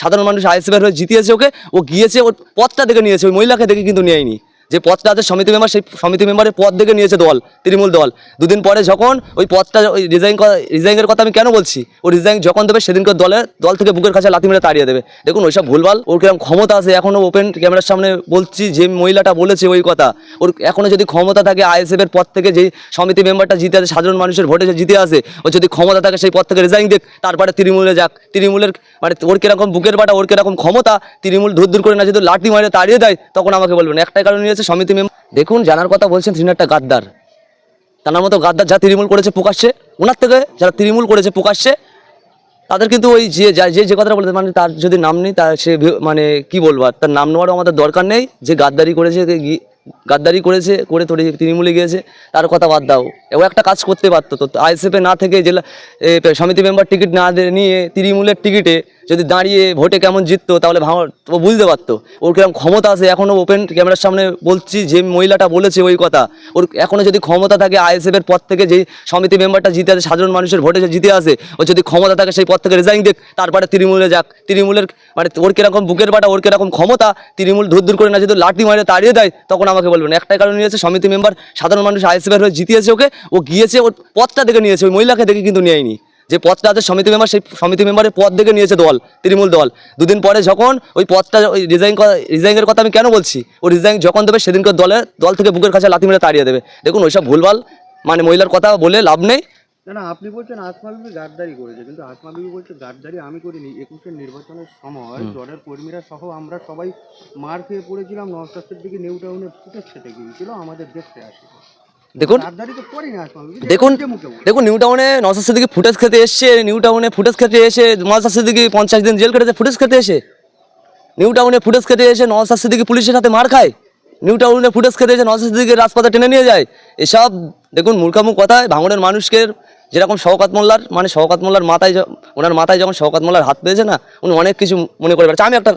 সাধারণ মানুষ আইএসএফের হয়ে জিতিয়েছে ওকে, ও গিয়েছে, ওর পথটা দেখে নিয়েছে, ওই মহিলাকে দেখে কিন্তু নেয়নি। যে পদটা আছে সমিতি মেম্বার, সেই সমিতি মেম্বারের পদ দেখে নিয়েছে দল, তৃণমূল দল। দুদিন পরে যখন ওই পদটা ওই রিজাইন রিজাইনের কথা আমি কেন বলছি? ও রিজাইন যখন দেবে, সেদিনকে দলে, দল থেকে বুকের কাছে লাথি মেরে তাড়িয়ে দেবে। দেখুন, ওইসব ভুলভাল, ওর কীরকম ক্ষমতা আছে এখনও ওপেন ক্যামেরার সামনে বলছি, যে মহিলাটা বলেছে ওই কথা। ওর এখনও যদি ক্ষমতা থাকে আইএসএফের পদ থেকে যেই সমিতি মেম্বারটা জিতে আছে, সাধারণ মানুষের ভোটে যে জিতে আসে ও যদি ক্ষমতা থাকে, সেই পদ থেকে রিজাইন দেখ তারপরে তৃণমূলে যাক। তৃণমূলের মানে ওর কীরকম বুকের বাটা, ওর কীরকম ক্ষমতা, তৃণমূল ধূর ধূর করে না যদি লাঠি মারে তাড়িয়ে দেয়, তখন আমাকে বলবেন। একটাই কারণ নিয়েছে সমিতি মেম্বার দেখুন, জানার কথা বলছেন তিনি একটা গাদ্দার। তার মতো গাদ্দার যা তৃণমূল করেছে প্রকাশ্যে, ওনার থেকে যারা তৃণমূল করেছে প্রকাশ্যে, তাদের কিন্তু ওই যে, যা- যে কথাটা বলেছে মানে তার যদি নাম নেই তার সে মানে কি বলব তার নাম নেওয়ারও আমাদের দরকার নেই, যে গাদ্দারি করেছে গাদ্দারি করেছে, করে তোরে তৃণমূলে গিয়েছে, তার কথা বাদ দাও। ও একটা কাজ করতে পারতো, তো আইএসএফে না থেকে জেলা সমিতি মেম্বার টিকিট না নিয়ে তৃণমূলের টিকিটে যদি দাঁড়িয়ে ভোটে কেমন জিততো, তাহলে ও বুঝতে পারতো। ওর কীরকম ক্ষমতা আছে এখনও ওপেন ক্যামেরার সামনে বলছি, যে মহিলাটা বলেছে ওই কথা। ওর এখনও যদি ক্ষমতা থাকে আইএসএফের পদ থেকে, যেই সমিতি মেম্বারটা জিতে আছে, সাধারণ মানুষের ভোটে জিতে আসে, ও যদি ক্ষমতা থাকে সেই পদ থেকে রিজাইন দেখ, তারপরে তৃণমূলে যাক। তৃণমূলের মানে ওর কীরকম বুকের বাটা, ওর কীরকম ক্ষমতা, তৃণমূল ধূর ধূর করে না যদি লাঠি মারে তাড়িয়ে দেয়, তখন আমাকে বলবেন একটাই কারণ নিয়েছে, সমিতি মেম্বার সাধারণ মানুষ আইএসএফের হয়ে জিতিয়েছে ওকে, ও গিয়েছে, ওর পথটা দেখে নিয়েছে, ওই মহিলাকে দেখে কিন্তু নেয়নি। যে পদটা আছে সমিতি মেম্বার সেই সমিতি মেম্বারের পদ দেখে নিয়েছে দল তৃণমূল দল। দুদিন পরে যখন ওই পদটা ওই রিজাইন রিজাইনের কথা আমি কেন বলছি? ও রিজাইন যখন দেবে সেদিনকে দলে দল থেকে বুকের কাছে লাথি মেরে তাড়িয়ে দেবে। দেখুন ওইসব ভুলভাল মানে মহিলার কথা বলে লাভ নেই। না না আপনি বলছেন আসমা বিবি গাদ্দারি করেছে কিন্তু আসমা বিবি বলছে গাদ্দারি আমি করিনি। একুশের নির্বাচনের সময় দলের কর্মীরা সহ আমরা সবাই মার খেয়ে পড়েছিলাম দিকে নিউ টাউনে ফুটেজ খেতে গিয়েছিল আমাদের দেখতে আসে। দেখুন। দেখুন। দেখুন নিউ টাউনে নসার সিদ্দিকি ফুটেজ খেতে এসছে? নিউ টাউনে ফুটেজ খেতে এসে নসার সিদ্দিকি পঞ্চাশ দিন জেল কেটেছে? ফুটেজ খেতে এসে নিউ টাউনে ফুটেজ খেতে এসে নসার সিদ্দিকি পুলিশের হাতে মার খায়? নিউ টাউনে ফুটেজ খেতে এসে নসার সিদ্দিকি রাজপথে টেনে নিয়ে যায়? এসব দেখুন মূর্খামুখ কথায় ভাঙড়ের মানুষকে যেরকম শওকাত মোল্লার মানে শওকাত মোল্লার মাথায় ওনার মাথায় যখন শওকাত মোল্লার হাত পেয়েছে না উনি অনেক কিছু মনে করে বেড়াচ্ছে। আমি একটা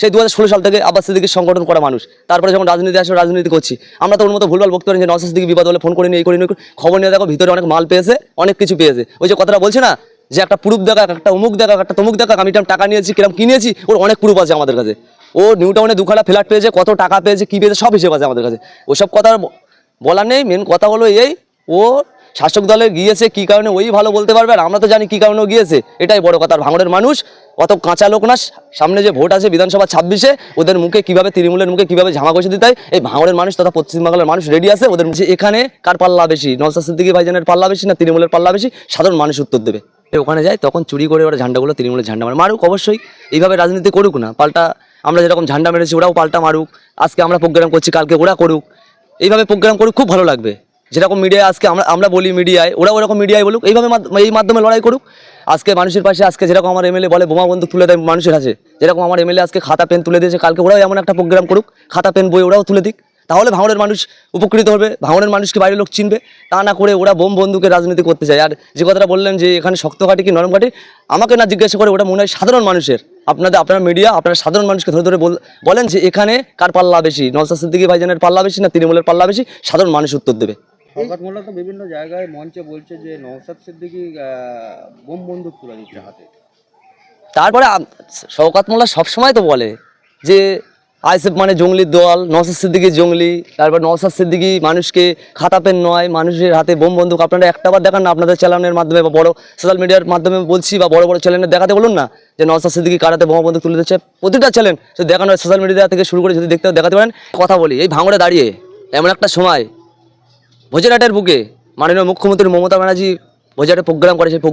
সেই দু হাজার ষোলো সাল থেকে আব্বাস সিদ্দিকির সংগঠন করা মানুষ। তারপরে যখন রাজনীতি আসে, রাজনীতি করছি। আমরা তো মতো ভুলভাল পারি যে নসার সিদ্দিকি বিবাদ হলে ফোন করে নিয়ে এই করে নিয়ে খবর নিয়ে দেখো, ভিতরে অনেক মাল পেয়েছে, অনেক কিছু পেয়েছে। ওই যে কথাটা বলছে না, যে একটা প্রুফ দেখা একটা অমুক দেখা একটা তমুক দেখা আমি টাকা নিয়েছি কিরম কিনেছি ওর অনেক প্রুফ আছে আমাদের কাছে। ও নিউ টাউনে দুখানা ফ্ল্যাট পেয়েছে, কত টাকা পেয়েছে, কী পেয়েছে, সব হিসেব আছে আমাদের কাছে। ওসব কথা বলার নেই মেন কথা হলো এই, ও শাসক দলে গিয়েছে, কি কারণে ওই ভালো বলতে পারবে আর আমরা তো জানি কি কারণে গিয়েছে? এটাই বড় কথা। আর ভাঙড়ের মানুষ অত কাঁচা লোক না, সামনে যে ভোট আছে বিধানসভা ছাব্বিশে, ওদের মুখে কীভাবে, তৃণমূলের মুখে কীভাবে ঝামা কষে দিতে এই ভাঙড়ের মানুষ তথা পশ্চিমবাংলার মানুষ রেডি আছে, ওদের মুখে এখানে কার পাল্লা বেশি? নওসাদ সিদ্দিকী ভাইজানের পাল্লা বেশি না তৃণমূলের পাল্লা বেশি? সাধারণ মানুষ উত্তর দেবে। ওখানে যায়, তখন চুরি করে ওরা ঝান্ডাগুলো তৃণমূলের ঝান্ডা মারে। মারুক অবশ্যই, এইভাবে রাজনীতি করুক না, পাল্টা আমরা যেরকম ঝান্ডা মেরেছি ওরাও পাল্টা মারুক। আজকে আমরা প্রোগ্রাম করছি, কালকে ওরা করুক। এইভাবে প্রোগ্রাম করুক, খুব ভালো লাগবে। যেরকম মিডিয়ায় আজকে আমরা আমরা বলি মিডিয়ায় ওরা ওরকম মিডিয়ায় বলুক, এইভাবে এই মাধ্যমে লড়াই করুক। আজকে মানুষের পাশে, আজকে যেরকম আমার এমএলএ বলে, বোমা বন্দুক তুলে দেয় মানুষের কাছে। যেরকম আমার এমএলএ আজকে খাতা পেন তুলে দিয়েছে, কালকে ওরাও এমন একটা প্রোগ্রাম করুক, খাতা পেন বই ওরাও তুলে দিক। তাহলে ভাঙড়ের মানুষ উপকৃত হবে ভাঙড়ের মানুষকে বাইরের লোক চিনবে? তা না করে ওরা বোম বন্ধুকে রাজনীতি করতে চায়। আর যে কথাটা বললেন যে এখানে শক্ত কাটি কি নরম কাটি আমাকে না জিজ্ঞাসা করে ওটা মনে হয় সাধারণ মানুষের। আপনাদের আপনার মিডিয়া আপনারা সাধারণ মানুষকে ধরে ধরে বল- বলেন যে এখানে কার পাল্লা বেশি? নওসাদ সিদ্দিকী ভাইজানের পাল্লা বেশি না তৃণমূলের পাল্লা বেশি? সাধারণ মানুষ উত্তর দেবে। শওকত মোল্লা তো বিভিন্ন জায়গায় মঞ্চে বলছে যে নওসাদ সিদ্দিকি বোম বন্দুক তুলে দিচ্ছে হাতে। তারপরে শওকাত মোল্লা সবসময় তো বলে যে আইসেফ মানে জঙ্গলির দল নওসাদ সিদ্দিকি জঙ্গলি তারপর নওসাদ সিদ্দিকি মানুষকে খাতা পেন নয় মানুষের হাতে বোম বন্দুক। আপনারা একটাবার দেখান না আপনাদের চ্যানেলের মাধ্যমে বা বড় সোশ্যাল মিডিয়ার মাধ্যমে বলছি বা বড় বড় চ্যানেলে দেখাতে বলুন না যে নওসাদ সিদ্দিকি কারাতে বোম বন্দুক তুলে দিচ্ছে। প্রতিটা চ্যানেল যদি দেখানো হয় সোশ্যাল মিডিয়া থেকে শুরু করে যদি দেখতে দেখাতে পারেন। কথা বলি এই ভাঙড়ে দাঁড়িয়ে এমন একটা সময় ভোজেরহাটের বুকে মাননীয় মুখ্যমন্ত্রী মমতা ব্যানার্জি ভোজেরহাটে প্রোগ্রাম করেছে প্রোগ্রাম